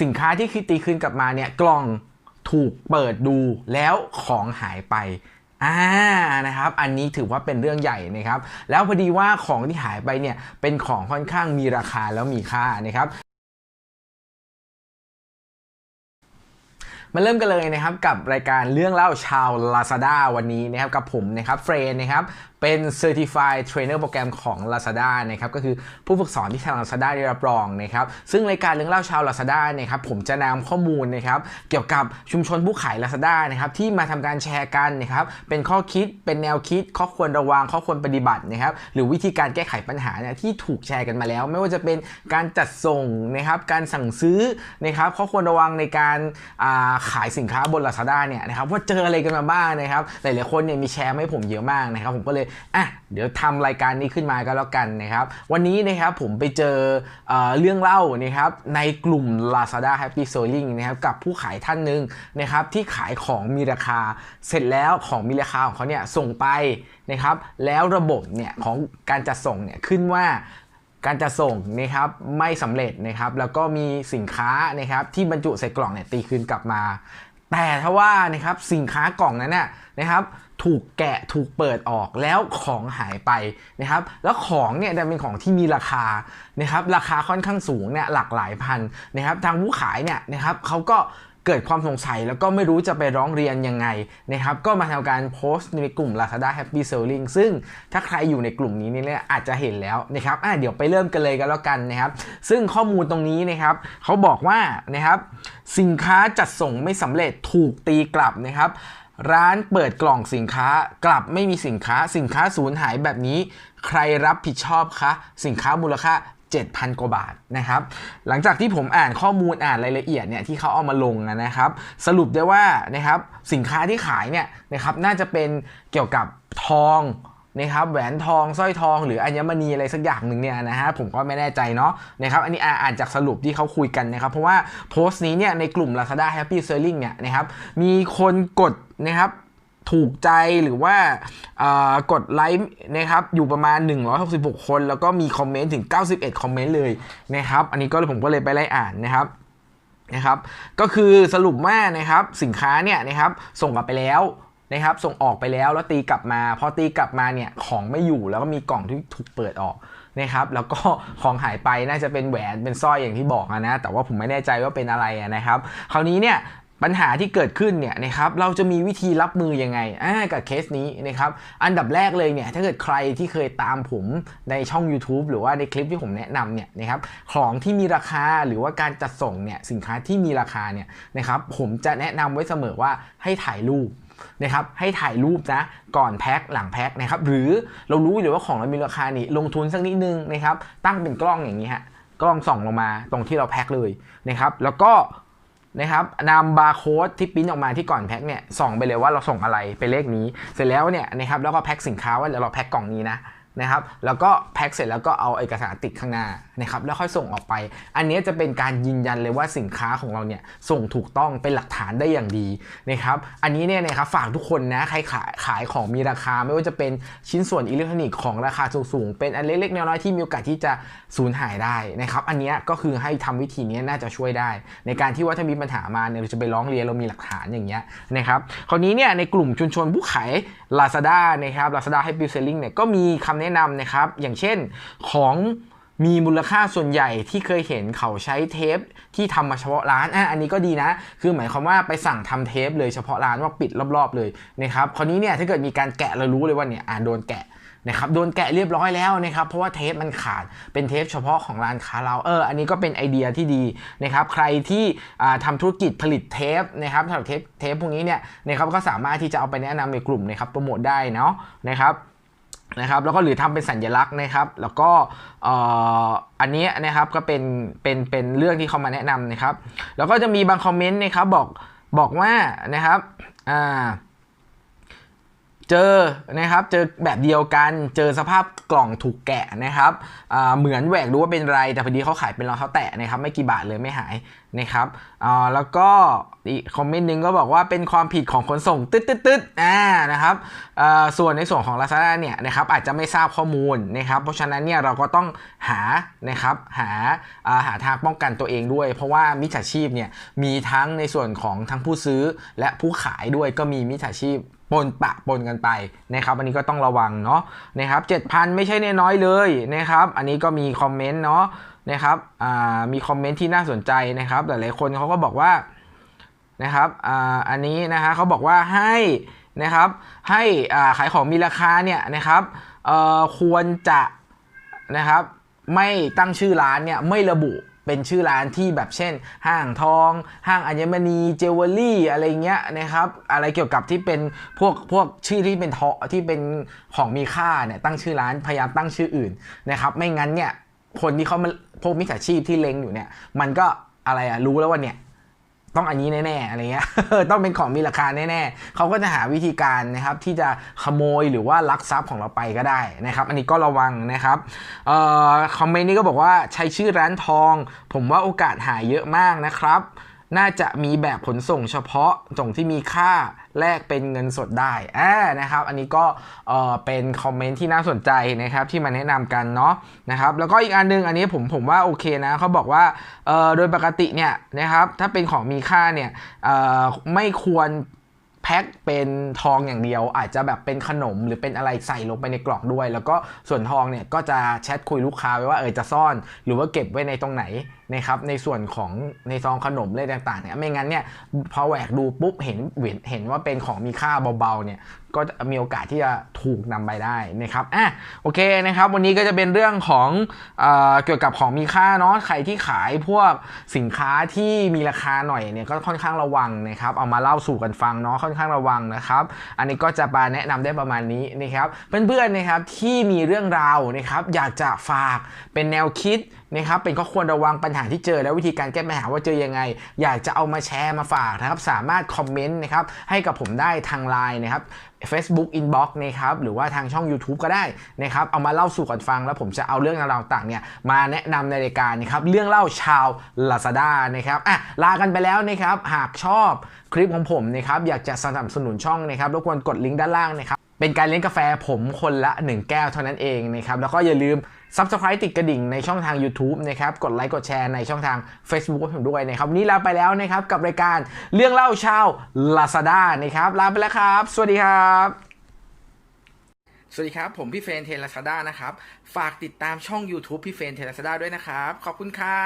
สินค้าที่คือตีคืนกลับมาเนี่ยกล่องถูกเปิดดูแล้วของหายไปอ่านะครับ อันนี้ถือว่าเป็นเรื่องใหญ่นะครับ แล้วพอดีว่าของที่หายไปเนี่ยเป็นของค่อนข้างมีราคาแล้วมีค่านะครับมาเริ่มกันเลยนะครับกับรายการเรื่องเล่าชาว Lazada วันนี้นะครับกับผมนะครับเฟรนนะครับ เป็น Certified Trainer โปรแกรมของ Lazada นะครับก็คือผู้ฝึกสอนที่ทาง Lazada ได้รับรองนะครับซึ่งรายการเรื่องเล่าชาว Lazada นะครับผมจะนำข้อมูลนะครับเกี่ยวกับชุมชนผู้ขาย Lazada นะครับที่มาทำการแชร์กันนะครับเป็นข้อคิดเป็นแนวคิด ข้อควรระวังข้อควรปฏิบัตินะครับหรือวิธีการแก้ไขปัญหาเนี่ยที่ถูกแชร์กันมาแล้ว ไม่ว่าจะเป็นการจัดส่งนะครับการสั่งซื้อนะครับข้อควรระวังในการอ่าขายสินค้าบน Lazada เนี่ยนะครับว่าเจออะไรกันมาบ้างนะครับหลายๆคนเนี่ยมีแชร์มาให้ผมเยอะมากนะครับผมก็เลยอะเดี๋ยวทำรายการนี้ขึ้นมาก็แล้วกันนะครับวันนี้นะครับผมไปเจอเออเรื่องเล่านะครับในกลุ่ม Lazada Happy Selling นะครับกับผู้ขายท่านหนึ่งนะครับที่ขายของมีราคาเสร็จแล้วของมีราคาของเขาเนี่ยส่งไปนะครับแล้วระบบเนี่ยของการจัดส่งเนี่ยขึ้นว่าการจะส่งนะครับไม่สำเร็จนะครับแล้วก็มีสินค้านะครับที่บรรจุใส่กล่องเนี่ยตีคืนกลับมา แต่ถ้าว่านะครับสินค้ากล่องนั้นน่ะนะครับ ถูกแกะถูกเปิดออกแล้วของหายไปนะครับ แล้วของเนี่ยดันเป็นของที่มีราคานะครับ ราคาค่อนข้างสูงเนี่ยหลากหลายพันนะครับ ทางผู้ขายเนี่ยนะครับเขาก็เกิดความสงสัยแล้วก็ไม่รู้จะไปร้องเรียนยังไงนะครับ ก็มาทำการโพสต์ในกลุ่ม Lazada Happy Selling ซึ่งถ้าใครอยู่ในกลุ่มนี้เนี่ยอาจจะเห็นแล้วนะครับอะเดี๋ยวไปเริ่มกันเลยกันแล้วกันนะครับ ซึ่งข้อมูลตรงนี้นะครับเขาบอกว่านะครับ สินค้าจัดส่งไม่สำเร็จถูกตีกลับนะครับ ร้านเปิดกล่องสินค้ากลับไม่มีสินค้าสินค้าสูญหายแบบนี้ ใครรับผิดชอบคะสินค้ามูลค่า 7,000 กว่าบาทนะครับ หลังจากที่ผมอ่านข้อมูลอ่านรายละเอียดเนี่ยที่เขาเอามาลงนะครับ สรุปได้ว่านะครับสินค้าที่ขายเนี่ยนะครับน่าจะเป็นเกี่ยวกับทอง นะครับแหวนทองสร้อยทองหรืออัญมณีอะไรสักอย่างหนึ่งเนี่ยนะฮะผมก็ไม่แน่ใจเนาะนะครับอันนี้อ่านจากสรุปที่เขาคุยกันนะครับ เพราะว่าโพสต์นี้เนี่ยในกลุ่ม Lazada Happy Selling เนี่ยนะครับมีคนกดนะครับถูกใจหรือว่ากดไลค์นะครับอยู่ประมาณ 166 คน แล้วก็มีคอมเมนต์ถึง 91 คอมเมนต์เลยนะครับอันนี้ก็ผมก็เลยไปไล่อ่านนะครับนะครับ ก็คือสรุปว่านะครับสินค้าเนี่ยนะครับส่งกลับไปแล้ว นะครับส่งออกไปแล้วแล้วตีกลับมา พอตีกลับมาเนี่ยของไม่อยู่แล้วก็มีกล่องที่ถูกเปิดออกนะครับแล้วก็ของหายไปน่าจะเป็นแหวนเป็นสร้อยอย่างที่บอกนะ แต่ว่าผมไม่แน่ใจว่าเป็นอะไระนะครับ คราวนี้เนี่ยปัญหาที่เกิดขึ้นเนี่ยนะครับเราจะมีวิธีรับมือยังไงกับเคสนี้นะครับอันดับแรกเลยเนี่ยถ้าเกิดใครที่เคยตามผมในช่อง YouTube หรือว่าในคลิปที่ผมแนะนำเนี่ยนะครับของที่มีราคาหรือว่าการจัดส่งเนี่ยสินค้าที่มีราคาเนี่ยนะครับผมจะแนะนำไว้เสมอว่าให้ถ่ายรูป นะครับให้ถ่ายรูปนะก่อนแพ็คหลังแพ็คนะครับหรือเรารู้อยู่แล้วว่าของเรามีราคานี่ลงทุนสักนิดนึงนะครับตั้งเป็นกล้องอย่างนี้ฮะกล้องส่องลงมาตรงที่เราแพ็คเลยนะครับแล้วก็นะครับนำบาร์โค้ดที่ปริ้นออกมาที่ก่อนแพ็คเนี่ยส่องไปเลยว่าเราส่งอะไรเป็นเลขนี้ เสร็จแล้วเนี่ยนะครับแล้วก็แพ็คสินค้าว่าเดี๋ยวเราแพ็คกล่องนี้นะ นะครับ แล้วก็แพ็คเสร็จแล้วก็เอาเอกสารติดข้างหน้านะครับ แล้วค่อยส่งออกไป อันนี้จะเป็นการยืนยันเลยว่าสินค้าของเราเนี่ยส่งถูกต้องเป็นหลักฐานได้อย่างดีนะครับ อันนี้เนี่ยนะครับฝากทุกคนนะใครขายขายของมีราคา ไม่ว่าจะเป็นชิ้นส่วนอิเล็กทรอนิกส์ของราคาสูงๆ เป็นอันเล็กๆน้อยๆที่มีโอกาสที่จะสูญหายได้นะครับ อันนี้ก็คือให้ทำวิธีนี้น่าจะช่วยได้ ในการที่ว่าถ้ามีปัญหามาเนี่ยเราจะไปร้องเรียนเรามีหลักฐานอย่างเงี้ยนะครับ คราวนี้เนี่ยในกลุ่มชุมชนผู้ขาย Lazada นะครับ Lazada Happy Selling เนี่ยก็มีคำแนะนำนะครับ อย่างเช่นของมีมูลค่าส่วนใหญ่ที่เคยเห็นเขาใช้เทปที่ทำมาเฉพาะร้านอะอันนี้ก็ดีนะ คือหมายความว่าไปสั่งทำเทปเลยเฉพาะร้านว่าปิดรอบๆเลยนะครับ คราวนี้เนี่ยถ้าเกิดมีการแกะเรารู้เลยว่าเนี่ยอ่าโดนแกะนะครับโดนแกะเรียบร้อยแล้วนะครับเพราะว่าเทปมันขาดเป็นเทปเฉพาะของร้านค้าเราเอออันนี้ก็เป็นไอเดียที่ดีนะครับใครที่อ่าทำธุรกิจผลิตเทปนะครับผลิตเทปเทปพวกนี้เนี่ยนะครับก็สามารถที่จะเอาไปแนะนำในกลุ่มนะครับโปรโมทได้เนาะนะครับ นะครับแล้วก็หรือทำเป็นสัญลักษณ์นะครับ แล้วก็อ,อันนี้นะครับก็เป็นเป็นเป็นเรื่องที่เขามาแนะนำนะครับ แล้วก็จะมีบางคอมเมนต์นะครับบอกบอกว่านะครับอ่าเจอนะครับเจอแบบเดียวกันเจอสภาพกล่องถูกแกะนะครับเหมือนแหวกรู้ว่าเป็นไรแต่พอดีเขาขายเป็นรองเท้าแตะนะครับ ไม่กี่บาทเลยไม่หาย นะครับอ่าแล้วก็อีกคอมเมนต์หนึ่งก็บอกว่าเป็นความผิดของขนส่งตึ๊ดตึ๊ดตึ๊ดอ่านะครับอ่าส่วนในส่วนของ Lazada เนี่ยนะครับอาจจะไม่ทราบข้อมูลนะครับ เพราะฉะนั้นเนี่ยเราก็ต้องหานะครับหาอ่าหาทางป้องกันตัวเองด้วย เพราะว่ามิจฉาชีพเนี่ยมีทั้งในส่วนของทั้งผู้ซื้อและผู้ขายด้วยก็มีมิจฉาชีพปนปะปนกันไปนะครับอันนี้ก็ต้องระวังเนาะนะครับ7,000 ไม่ใช่น้อยเลยนะครับ อันนี้ก็มีคอมเมนต์เนาะ นะครับมีคอมเมนต์ที่น่าสนใจนะครับ หลายๆคนเขาก็บอกว่านะครับออันนี้นะฮะเขาบอกว่าให้นะครับให้ขายของมีราคาเนี่ยนะครับควรจะนะครับไม่ตั้งชื่อร้านเนี่ยไม่ระบุเป็นชื่อร้านที่แบบเช่น ห้างทอง ห้างอัญมณีเจวเวลรี่อะไรเงี้ยนะครับ อะไรเกี่ยวกับที่เป็นพวกพวกชื่อที่เป็นทอที่เป็นของมีค่าเนี่ยตั้งชื่อร้านพยายามตั้งชื่ออื่นนะครับ ไม่งั้นเนี่ยคนที่เขามา พวกมิจฉาชีพที่เล็งอยู่เนี่ย มันก็อะไรอะรู้แล้วว่าเนี่ยต้องอันนี้แน่ๆอะไรเงี้ยต้องเป็นของมีราคาแน่ๆเขาก็จะหาวิธีการนะครับที่จะขโมยหรือว่าลักทรัพย์ของเราไปก็ได้นะครับ อันนี้ก็ระวังนะครับออคอมเมนต์นี้ก็บอกว่าใช้ชื่อร้านทอง ผมว่าโอกาสหายเยอะมากนะครับ น่าจะมีแบบขนส่งเฉพาะส่งที่มีค่าแลกเป็นเงินสดได้อ่านะครับ อันนี้ก็เออเป็นคอมเมนต์ที่น่าสนใจนะครับที่มาแนะนำกันเนาะนะครับ แล้วก็อีกอันหนึงอันนี้ผมผมว่าโอเคนะเขาบอกว่าเออโดยปกติเนี่ยนะครับถ้าเป็นของมีค่าเนี่ยเออไม่ควรแพ็คเป็นทองอย่างเดียว อาจจะแบบเป็นขนมหรือเป็นอะไรใส่ลงไปในกล่องด้วย แล้วก็ส่วนทองเนี่ยก็จะแชทคุยลูกค้าไว้ว่าเออจะซ่อน หรือว่าเก็บไว้ในตรงไหนนะครับในส่วนของในซองขนมอะไรต่างๆเนี่ยไม่งั้นเนี่ยพอแหวกดูปุ๊บเห็นเห็นว่าเป็นของมีค่าเบาๆเนี่ยก็มีโอกาสที่จะถูกนำไปได้นะครับอะโอเคนะครับ วันนี้ก็จะเป็นเรื่องของเอเกี่ยวกับของมีค่าเนาะใครที่ขายพวกสินค้าที่มีราคาหน่อยเนี่ยก็ค่อนข้างระวังนะครับเอามาเล่าสู่กันฟังเนาะค่อนข้างระวังนะครับ อันนี้ก็จะมาแนะนำได้ประมาณนี้นะครับ เพื่อนๆนะครับที่มีเรื่องราวนะครับอยากจะฝากเป็นแนวคิดนะครับเป็นข้อควรระวังปัญหาที่เจอและวิธีการแก้ปัญหาว่าเจอยังไง อยากจะเอามาแชร์มาฝากนะครับ สามารถคอมเมนต์นะครับให้กับผมได้ทางไลน์นะครับ Facebook Inbox นะครับหรือว่าทางช่อง YouTube ก็ได้นะครับเอามาเล่าสู่กันฟัง แล้วผมจะเอาเรื่องราวต่างเนี่ยมาแนะนำในรายการนะครับเรื่องเล่าชาว Lazada นะครับอะลากันไปแล้วนะครับหากชอบคลิปของผมนะครับอยากจะสนับสนุนช่องนะครับรบกวนกดลิงก์ด้านล่างนะครับ เป็นการเลี้ยงกาแฟผมคนละ 1 แก้วเท่านั้นเองนะครับ แล้วก็อย่าลืม Subscribe ติดกระดิ่งในช่องทาง YouTube นะครับ กดไลค์กดแชร์ในช่องทาง Facebook ผมด้วยนะครับวันนี้ลาไปแล้วนะครับ กับรายการเรื่องเล่าชาว Lazada นะครับ ลาไปแล้วครับ สวัสดีครับ สวัสดีครับ ผมพี่เฟนเทนลาซาด้านะครับ ฝากติดตามช่อง YouTube พี่เฟนเทนลาซาด้าด้วยนะครับ ขอบคุณครับ